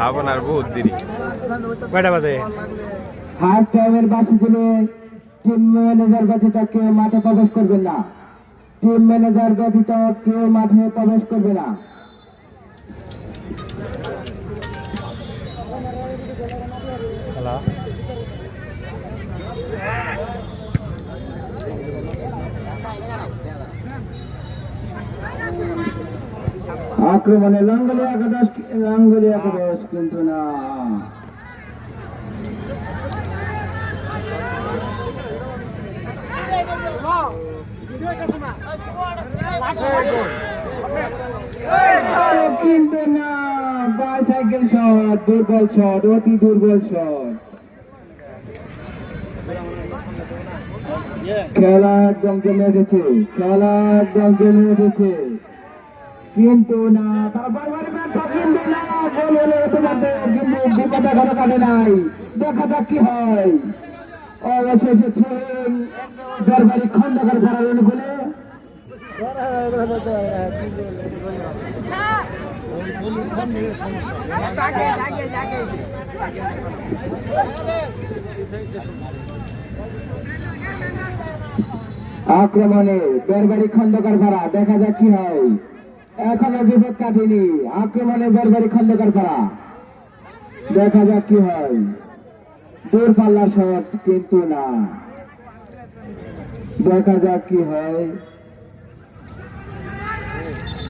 খাব আর বহুত দেরি। কয়টা বাজে? হাফ টাইমের বাসি দিলে টিম ম্যানেজার ব্যতীত কেউ মাঠে প্রবেশ করবে না। টিম ম্যানেজার ব্যতীত কেউ মাঠে প্রবেশ করবে না। হ্যালো আক্রমণে লাঙ্গলি একাদশ লাঙ্গলি একাদশ কিন্তু না। কিন্তু না বাইসাইকেল শট দুর্বল শট অতি দুর্বল শট খেলা একদম জমে গেছে, খেলা একদম জমে গেছে। কিন্তু না কিন্তু না কাটে নাই। দেখা যাক কি হয়। অবশেষে ছিলেন দরবারি খন্দকার করার অনুকূলে আক্রমণে দরবারি খন্দকার ভাড়া দেখা যাক কি হয়। এখনও বিপদ কাটেনি। আক্রমণে বরবারি খন্দকার করা। দেখা যাক কি হয়। দূর পাল্লার শট কিন্তু না। দেখা যাক কি হয়।